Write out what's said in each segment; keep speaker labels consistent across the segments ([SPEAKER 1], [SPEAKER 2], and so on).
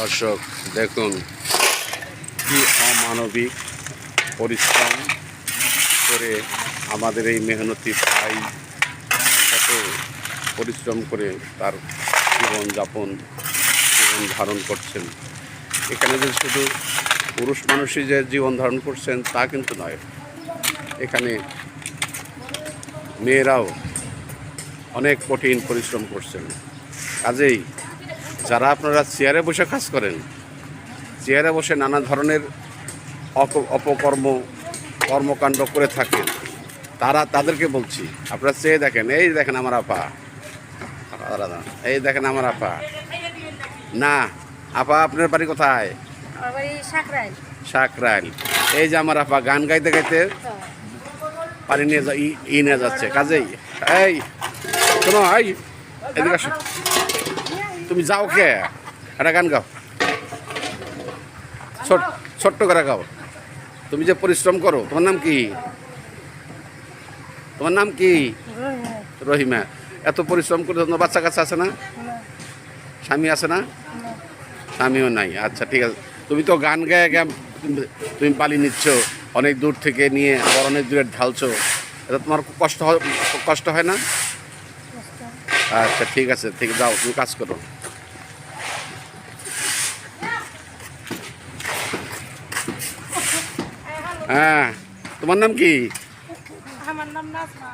[SPEAKER 1] দর্শক, দেখুন কি অমানবিক পরিশ্রম করে আমাদের এই মেহনতি ভাই কত পরিশ্রম করে তার জীবনযাপন জীবন ধারণ করছেন। এখানে যে শুধু পুরুষ মানুষই যে জীবন ধারণ করছেন, তা কিন্তু নয়। এখানে মেয়েরাও অনেক কঠিন পরিশ্রম করছেন। কাজেই যারা আপনারা চেয়ারে বসে কাজ করেন চেয়ারে বসে নানা ধরনের অপ- অপকর্ম কর্মকাণ্ড করে থাকেন তারা তাদেরকে বলছি আপনারা চেয়ে দেখেন এই দেখেন আমার আপা। এই দেখেন আমার আপা। না আপা আপনার বাড়ি কোথায়?
[SPEAKER 2] সাকরাইল।
[SPEAKER 1] এই যে আমার আপা গান গাইতে গাইতে পানি নিয়ে যা ই- নিয়ে যাচ্ছে কাজেই। এই শোনো এই এদিকে তুমি যাও কে? একটা গান গাও। ছোট, ছোট্ট করে গাও। তুমি যে পরিশ্রম করো, তোমার নাম কি? তোমার নাম কি? রহিমা। এত পরিশ্রম করে তোমার বাচ্চা কাচ্চা আছে না? স্বামী আছে না? স্বামীও নাই। আচ্ছা ঠিক আছে। তুমি তো গান গায়ে গা তুমি- তুমি পালি নিচ্ছ, অনেক দূর থেকে নিয়ে আবার অনেক দূরে ঢালছো। এটা তোমার কষ্ট হয় কষ্ট হয় না? আচ্ছা ঠিক আছে ঠিক যাও তুমি কাজ করো। হ্যাঁ তোমার নাম কি?
[SPEAKER 2] আমার নাম নাজমা।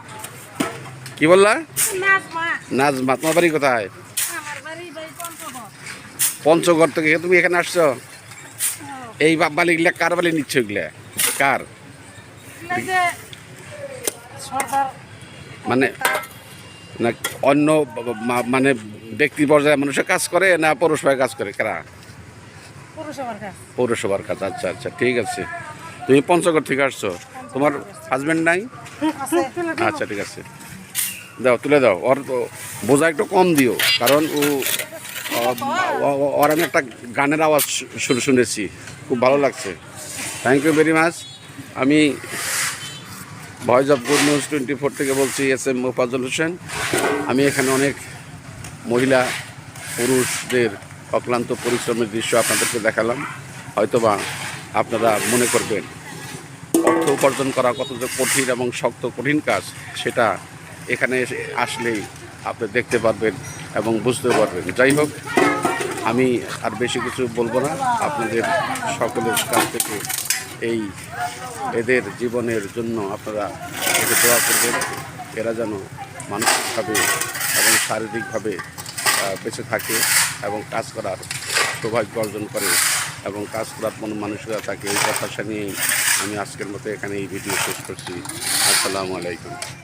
[SPEAKER 1] কি বললা?
[SPEAKER 2] নাজমা।
[SPEAKER 1] নাজমা তোমার বাড়ি কোথায়?
[SPEAKER 2] আমার বাড়ি বাড়ি পঞ্চগড়।
[SPEAKER 1] থেকে তুমি এখানে আসছো? এই বা- বালিগুলা কার বালি নিচ্ছ এগুলা? কার? মানে না অন্য মানে ব্যক্তি পর্যায়ে মানুষের কাজ করে না পৌরসভায় কাজ করে? কারা?
[SPEAKER 2] পৌরসভার কাজ।
[SPEAKER 1] আচ্ছা আচ্ছা ঠিক আছে। তুমি পঞ্চগড় থেকে আসছো? তোমার হাজবেন্ড নাই? আচ্ছা ঠিক আছে। দাও তুলে দাও। ওর বোঝা একটু কম দিও কারণ ও ওর আমি একটা গানের আওয়াজ শুনে শুনেছি। খুব ভালো লাগছে। থ্যাংক ইউ ভেরি মাচ আমি voice of good news twenty four থেকে বলছি এস এম মোফাজুল হোসেন। আমি এখানে অনেক মহিলা পুরুষদের অক্লান্ত পরিশ্রমের দৃশ্য আপনাদেরকে দেখালাম। হয়তোবা আপনারা মনে করবেন, অর্থ উপার্জন করা কত যে কঠিন এবং শক্ত কঠিন কাজ, সেটা এখানে আসলেই আপনি দেখতে পারবেন এবং বুঝতে পারবেন। যাই হোক, আমি আর বেশি কিছু বলব না। আপনাদের সকলের কাছ থেকে এই এদের জীবনের জন্য আপনারা একে দোয়া করবেন। এরা যেন মানসিকভাবে এবং শারীরিকভাবে বেঁচে থাকে এবং কাজ করার সৌভাগ্য অর্জন করে এবং কাজ করার মন মানুষরা থাকে। এই কথা নিয়েই আমি আজকের মতো এখানে এই ভিডিও শেষ করছি। আসসালামু আলাইকুম।